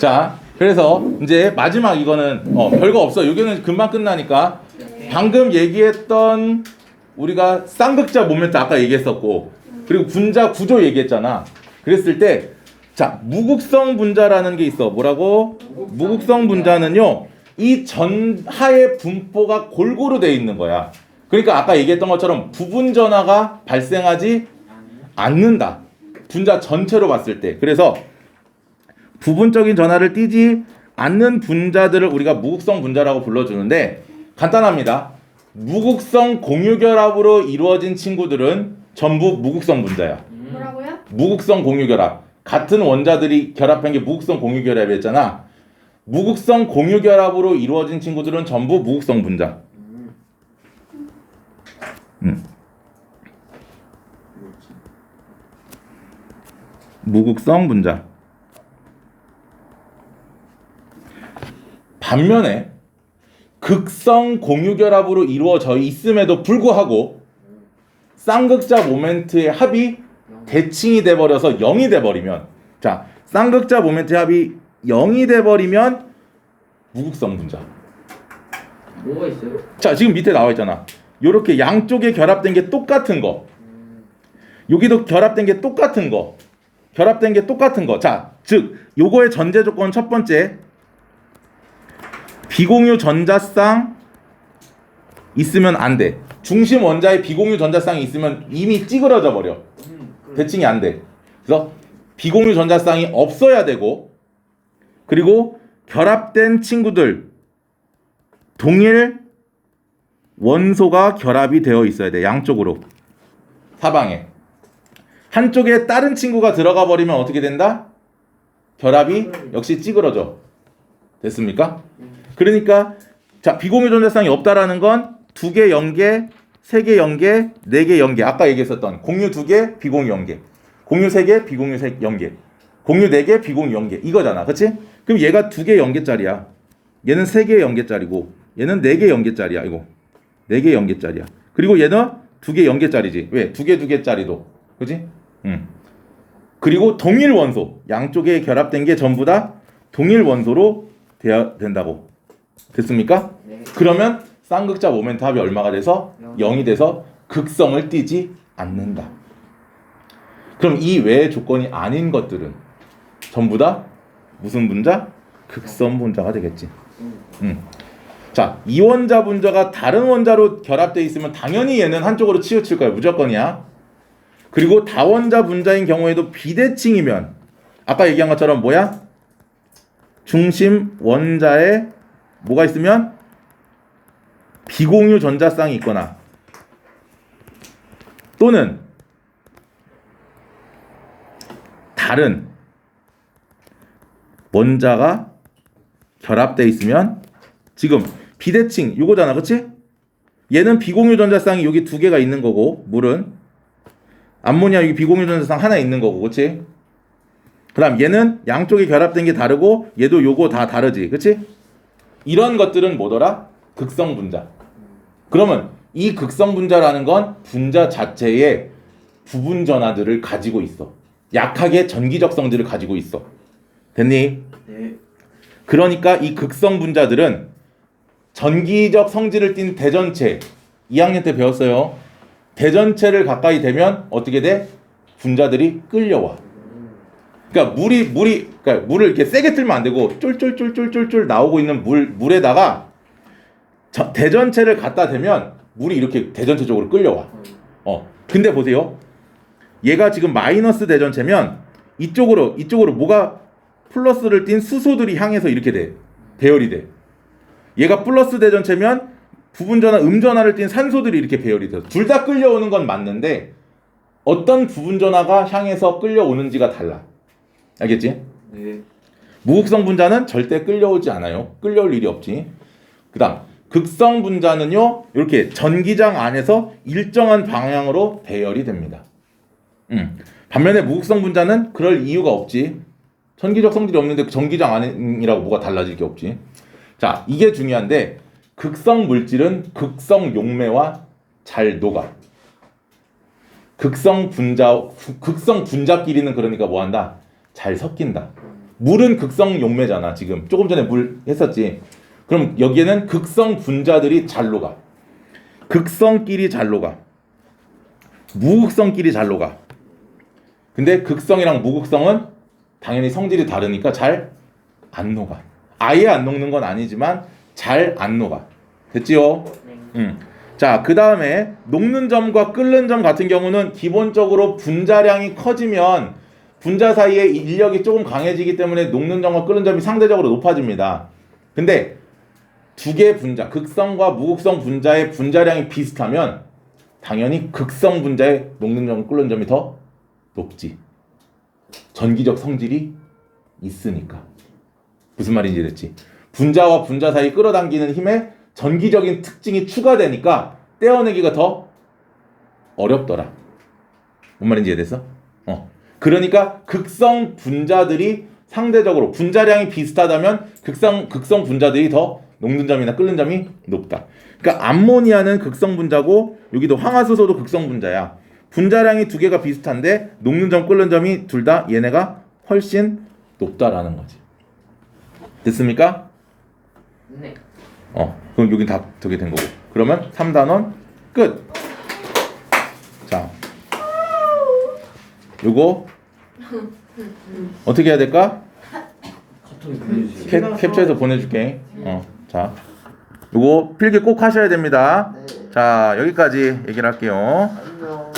자, 그래서 이제 마지막 이거는 어, 별거 없어. 여기는 금방 끝나니까 방금 얘기했던 우리가 쌍극자 모멘트 아까 얘기했었고 그리고 분자 구조 얘기했잖아. 그랬을 때 자, 무극성 분자라는 게 있어. 뭐라고? 무극성 분자는요. 이 전하의 분포가 골고루 돼 있는 거야. 그러니까 아까 얘기했던 것처럼 부분 전하가 발생하지 않는다. 분자 전체로 봤을 때. 그래서 부분적인 전하를 띠지 않는 분자들을 우리가 무극성 분자라고 불러주는데 간단합니다. 무극성 공유결합으로 이루어진 친구들은 전부 무극성 분자야. 뭐라고요? 무극성 공유결합. 같은 원자들이 결합한 게 무극성 공유결합이었잖아. 무극성 공유결합으로 이루어진 친구들은 전부 무극성 분자. 음. 무극성 분자. 반면에 극성 공유결합으로 이루어져 있음에도 불구하고 쌍극자 모멘트의 합이 대칭이 돼 버려서 0이 돼 버리면 자, 쌍극자 모멘트의 합이 0이 돼 버리면 무극성 분자. 뭐가 있어요? 자, 지금 밑에 나와 있잖아. 요렇게 양쪽에 결합된 게 똑같은 거. 여기도 결합된 게 똑같은 거. 결합된 게 똑같은 거. 자, 즉 요거의 전제 조건 첫 번째 비공유 전자쌍 있으면 안 돼. 중심 원자에 비공유 전자쌍이 있으면 이미 찌그러져 버려. 대칭이 안 돼. 그래서 비공유 전자쌍이 없어야 되고 그리고 결합된 친구들 동일 원소가 결합이 되어 있어야 돼. 양쪽으로. 사방에. 한쪽에 다른 친구가 들어가 버리면 어떻게 된다? 결합이 역시 찌그러져. 됐습니까? 그러니까 자, 비공유 전자쌍이 없다라는 건 두 개 연계, 세 개 연계, 네 개 연계. 아까 얘기했었던 공유 두 개, 비공유 연계. 공유 세 개, 비공유 세 연계. 공유 네 개, 비공유 연계. 이거잖아. 그렇지? 그럼 얘가 두 개 연계짜리야. 얘는 세 개 연계짜리고 얘는 네 개 연계짜리야. 이거. 네 개 연계짜리야. 그리고 얘는 두 개 연계짜리지. 왜? 두 개 두 개짜리도. 그지? 응. 그리고 동일 원소. 양쪽에 결합된 게 전부 다 동일 원소로 돼야 된다고. 됐습니까? 네. 그러면 쌍극자 모멘트 합이 얼마가 돼서 영. 0이 돼서 극성을 띠지 않는다. 그럼 이 외의 조건이 아닌 것들은 전부 다 무슨 분자? 극성 분자가 되겠지. 음. 자, 이원자 분자가 다른 원자로 결합돼 있으면 당연히 얘는 한쪽으로 치우칠 거야. 무조건이야. 그리고 다원자 분자인 경우에도 비대칭이면 아까 얘기한 것처럼 뭐야? 중심 원자에 뭐가 있으면 비공유 전자쌍이 있거나 또는 다른 원자가 결합돼 있으면 지금 비대칭 요거잖아 그치? 얘는 비공유 전자쌍이 여기 두 개가 있는 거고 물은 암모니아 여기 비공유 전자쌍 하나 있는 거고 그치? 그 다음 얘는 양쪽에 결합된 게 다르고 얘도 요거 다 다르지 그치? 이런 것들은 뭐더라? 극성 분자 그러면 이 극성 분자라는 건 분자 자체에 부분 전하들을 가지고 있어 약하게 전기적 성질을 가지고 있어 됐니? 네. 그러니까 이 극성 분자들은 전기적 성질을 띤 대전체 2학년 때 배웠어요. 대전체를 가까이 되면 어떻게 돼? 분자들이 끌려와. 그러니까 물이 물이 그러니까 물을 이렇게 세게 틀면 안 되고 쫄쫄쫄쫄쫄쫄 나오고 있는 물 물에다가 저- 대전체를 갖다 대면 물이 이렇게 대전체 쪽으로 끌려와. 어. 근데 보세요. 얘가 지금 마이너스 대전체면 이쪽으로 이쪽으로 뭐가 플러스를 띤 수소들이 향해서 이렇게 돼. 배열이 돼. 얘가 플러스 대전체면 부분 전화 음 전화를 띤 산소들이 이렇게 배열이 돼. 둘 다 끌려오는 건 맞는데 어떤 부분 전화가 향해서 끌려오는지가 달라. 알겠지? 네. 무극성 분자는 절대 끌려오지 않아요. 끌려올 일이 없지. 그다음 극성 분자는요. 이렇게 전기장 안에서 일정한 방향으로 배열이 됩니다. 음. 반면에 무극성 분자는 그럴 이유가 없지. 전기적 성질이 없는데 그 전기장 안이라고 뭐가 달라질 게 없지. 자, 이게 중요한데 극성 물질은 극성 용매와 잘 녹아. 극성 분자 극성 분자끼리는 그러니까 뭐 한다? 잘 섞인다. 물은 극성 용매잖아. 지금 조금 전에 물 했었지. 그럼 여기에는 극성 분자들이 잘 녹아. 극성끼리 잘 녹아. 무극성끼리 잘 녹아. 근데 극성이랑 무극성은 당연히 성질이 다르니까 잘 안 녹아. 아예 안 녹는 건 아니지만 잘 안 녹아. 됐지요? 네. 음. 자, 그 다음에 녹는 점과 끓는 점 같은 경우는 기본적으로 분자량이 커지면 분자 사이에 인력이 조금 강해지기 때문에 녹는 점과 끓는 점이 상대적으로 높아집니다. 근데 두 개의 분자, 극성과 무극성 분자의 분자량이 비슷하면 당연히 극성 분자의 녹는 점, 끓는 점이 더 높지. 전기적 성질이 있으니까. 무슨 말인지 됐지? 분자와 분자 사이 끌어당기는 힘에 전기적인 특징이 추가되니까 떼어내기가 더 어렵더라. 뭔 말인지 이해됐어? 어. 그러니까 극성 분자들이 상대적으로 분자량이 비슷하다면 극성 극성 분자들이 더 녹는 점이나 끓는 점이 높다. 그러니까 암모니아는 극성 분자고 여기도 황화수소도 극성 분자야. 분자량이 두 개가 비슷한데 녹는 점 끓는 점이 둘 다 얘네가 훨씬 높다라는 거지. 됐습니까? 네. 어, 그럼 여긴 다 저게 된 거고. 그러면 3단원 끝. 요거 어떻게 해야 될까? 캡, 캡처해서 보내줄게. 어, 자, 요거 필기 꼭 하셔야 됩니다. 네. 자, 여기까지 얘기를 할게요. 안녕.